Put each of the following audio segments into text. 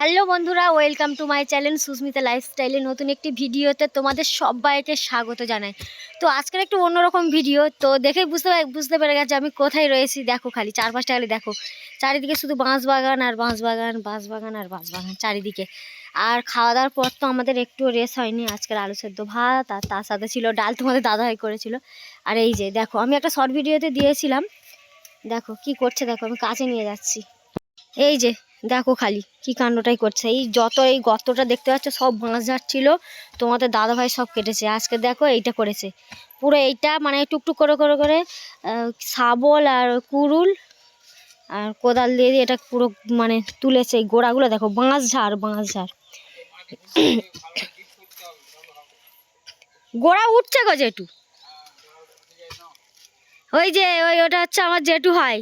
Hello বন্ধুরা, welcome to my channel Susmita লাইফস্টাইলে নতুন একটি ভিডিওতে তোমাদের সবাইকে স্বাগত জানাই। তো আজকের একটু অন্যরকম ভিডিও, তো দেখেই বুঝতে বুঝতে পেরে গেছে আমি কোথায় রয়েছি, দেখো খালি চার পাঁচটা খালি দেখো। চারিদিকে শুধু বাঁশ বাগান আর বাঁশ বাগান বাঁশ বাগান আর বাঁশ বাগান চারিদিকে। আর খাওয়া দাওয়ার পর তো আমাদের একটু রেস হয়নি, আজকের আলু সেদ্ধ ভাত আর তার সাথে ছিল ডাল, তোমাদের দাদাভাই করেছিল। আর এই যে দেখো, আমি একটা শর্ট ভিডিওতে দিয়েছিলাম। দেখো কি করছে, দেখো আমি কাছে নিয়ে যাচ্ছি। এই যে দেখো খালি কি কাণ্ডটাই করছে। এই যত এই গর্তটা দেখতে পাচ্ছ সব বাঁশ ঝাড় ছিল তোমাদের দাদাভাই সব কেটেছে। আজকে দেখো এইটা করেছে। পুরো এইটা মানে টুকটুক করে করে করে শাবল আর কুরুল আর কোদাল দিয়ে দিয়ে এটা পুরো মানে তুলেছে। এই গোড়াগুলো দেখো বাঁশ ঝাড় বাঁশ ঝাড়। গোড়া উঠছে গো জেঠু। ওই যে, ওই ওটা হচ্ছে আমার জেঠু হয়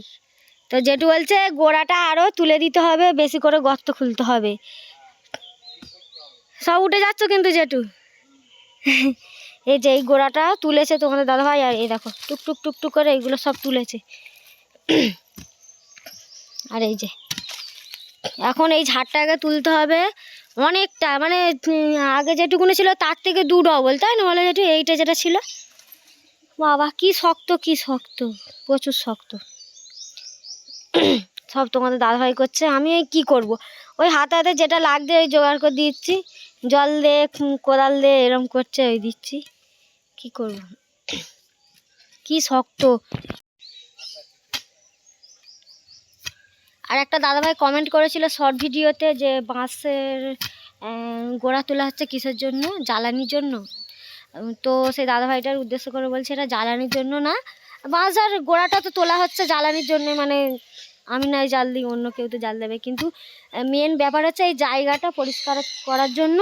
তো জেঠু বলছে, গোড়াটা আরও তুলে দিতে হবে, বেশি করে গর্ত খুলতে হবে। সব উঠে যাচ্ছ কিন্তু জেঠু? এই যে এই গোড়াটা তুলেছে তোমাদের দাদাভাই, আর এই দেখো, টুক টুক টুক টুক করে এইগুলো সব তুলেছে। আর এই যে, এখন এই ঝাড়টাকে তুলতে হবে অনেকটা মানে আগে যেটুকুনি ছিল তার থেকে দু ডবল তাই না বলে যেটু এইটা যেটা ছিল? বাবা, কি শক্ত কি শক্ত, প্রচুর শক্ত। সব তোমাদের দাদাভাই করছে, আমি এই কী করব? ওই হাতে হাতে যেটা লাগছে ওই জোগাড় করে দিচ্ছি, জল দে কোদাল দে, এরম করছে, ওই দিচ্ছি। কি করব? কি শক্ত। আর একটা দাদাভাই কমেন্ট করেছিল শর্ট ভিডিওতে যে বাঁশের গোড়া তোলা হচ্ছে কিসের জন্য? জ্বালানির জন্য। তো সেই দাদাভাইটার উদ্দেশ্য করে বলছে এটা জ্বালানির জন্য না। বাঁশ আর গোড়াটা তো তোলা হচ্ছে জ্বালানির জন্য মানে আমি নাই জাল দিই, অন্য কেউ তো জাল দেবে। কিন্তু মেন ব্যাপার হচ্ছে এই জায়গাটা পরিষ্কার করার জন্য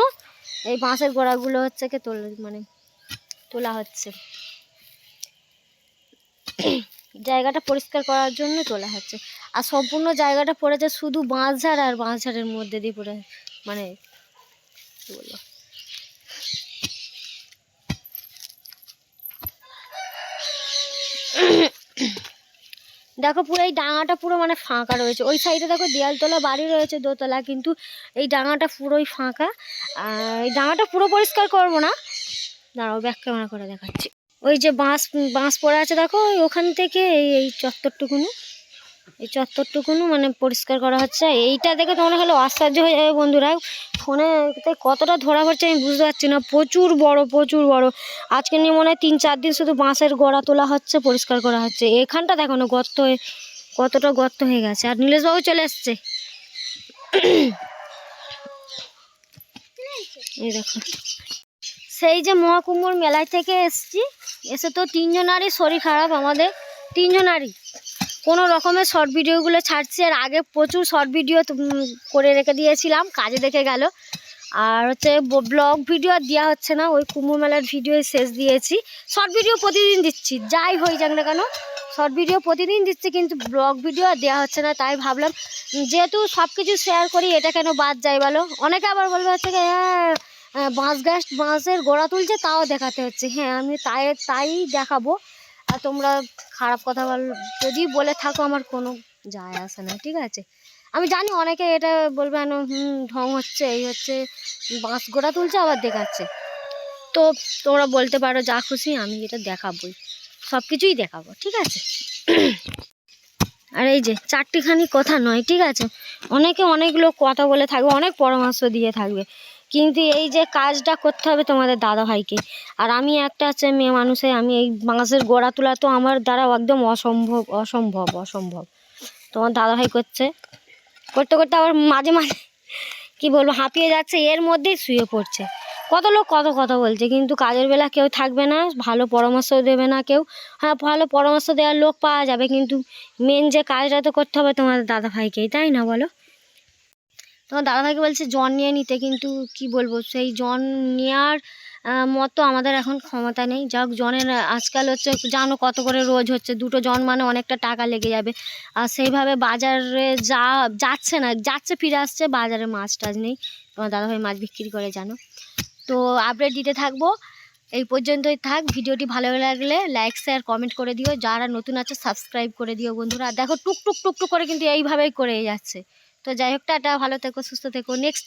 এই বাঁশের গোড়াগুলো হচ্ছে কি তোল মানে তোলা হচ্ছে। জায়গাটা পরিষ্কার করার জন্য তোলা হচ্ছে। আর সম্পূর্ণ জায়গাটা পড়েছে শুধু বাঁশঝাড় আর বাঁশঝাড়ের মধ্যে দিয়ে পড়ে মানে কি দেখো পুরো এই ডাঙাটা পুরো মানে ফাঁকা রয়েছে। ওই সাইডে দেখো দেয়ালতলা বাড়ি রয়েছে দোতলা, কিন্তু এই ডাঙাটা পুরোই ফাঁকা। আর এই ডাঙাটা পুরো পরিষ্কার করব না। দাঁড়াও ব্যাক ক্যামেরা করে দেখাচ্ছি। ওই যে বাঁশ বাঁশ পড়ে আছে দেখো ওখান থেকে এই এই চত্বরটুকুনো। এই চত্বরটুকুনো মানে পরিষ্কার করা হচ্ছে। এইটা দেখে তোমরা হলে আশ্চর্য হয়ে যাবে বন্ধুরা। ফোনে কতটা ধরা পড়ছে আমি বুঝতে পারছি না। প্রচুর বড় প্রচুর বড়। আজকে নিয়ে মনে হয় তিন চার দিন শুধু বাঁশের গোড়া তোলা হচ্ছে, পরিষ্কার করা হচ্ছে। এখানটা দেখো না, গর্ত হয়ে, কতটা গর্ত হয়ে গেছে। আর নীলেশবাবু চলে এসছে। এই দেখো। সেই যে মহাকুম্ভর মেলায় থেকে এসছি। এসে তো তিনজনারই শরীর খারাপ আমাদের। তিনজনারই কোনো রকমের শর্ট ভিডিওগুলো ছাড়ছি। আর আগে প্রচুর শর্ট ভিডিও করে রেখে দিয়েছিলাম, কাজে দেখে গেল। আর হচ্ছে ব্লগ ভিডিও আর দেওয়া হচ্ছে না, ওই কুম্ভ মেলার ভিডিও শেষ দিয়েছি। শর্ট ভিডিও প্রতিদিন দিচ্ছি, যাই হয়ে যাক না কেন। শর্ট ভিডিও প্রতিদিন দিচ্ছি, কিন্তু ব্লগ ভিডিও আর দেওয়া হচ্ছে না, তাই ভাবলাম যেহেতু সব কিছু শেয়ার করি, এটা কেন বাদ যায় বলো? অনেকে আবার বলবে হচ্ছে হ্যাঁ বাঁশ গাছ, বাঁশের গোড়া তুলছে, তাও দেখাতে হচ্ছে। হ্যাঁ আমি তাই তাই দেখাবো। আর তোমরা খারাপ কথা বল, যদি বলে থাকো আমার কোনো যায় আসে না, ঠিক আছে? আমি জানি অনেকে এটা বলবে হুম, ঢং হচ্ছে, এই হচ্ছে, বাঁশ গোড়া তুলছে, আবার দেখাচ্ছে। তো তোমরা বলতে পারো, যা খুশি আমি এটা দেখাবোই সব কিছুই দেখাবো, ঠিক আছে? আর এই যে, চারটিখানি কথা নয়, ঠিক আছে? অনেকে অনেক লোক কথা বলে থাকবে, অনেক পরামর্শ দিয়ে থাকবে। কিন্তু এই যে কাজটা করতে হবে তোমাদের দাদা ভাইকে আর আমি একটা হচ্ছে মেয়ে মানুষে আমি এই বাঁশের গোড়া তোলা তো আমার দ্বারা একদম অসম্ভব অসম্ভব অসম্ভব। তোমার দাদা ভাই করছে। করতে করতে আবার মাঝে মাঝে কি বলব, হাঁপিয়ে যাচ্ছে, এর মধ্যেই শুয়ে পড়ছে। কত লোক কত কথা বলছে, কিন্তু কাজের বেলা কেউ থাকবে না, ভালো পরামর্শ দেবে না কেউ। হ্যাঁ ভালো পরামর্শ দেওয়ার লোক পাওয়া যাবে, কিন্তু মেন যে কাজটা তো করতে হবে তোমাদের দাদা ভাইকেই তাই না বলো? তোমার দাদাভাইকে বলছে জন নিয়ে নিতে, কিন্তু কি বলব, সেই জন নেওয়ার মতো আমাদের এখন ক্ষমতা নেই। যাক, জনের আজকাল হচ্ছে জানো কত করে রোজ হচ্ছে, দুটো জন মানে অনেকটা টাকা লেগে যাবে। আর সেইভাবে বাজারে যা, যাচ্ছে না, যাচ্ছে, ফিরে আসছে, বাজারে মাছ টাছ নেই। তোমার দাদাভাই মাছ বিক্রি করে, জানো। তো আপডেট দিতে থাকব। এই পর্যন্তই থাক। ভিডিওটি ভালো লাগলে লাইক শেয়ার কমেন্ট করে দিও। যারা নতুন আছে সাবস্ক্রাইব করে দিও বন্ধুরা। দেখো টুক টুক টুক টুক করে কিন্তু এইভাবেই করে যাচ্ছে। তো যাই হোক টাটা ভালো থেকো সুস্থ থেকো। নেক্সট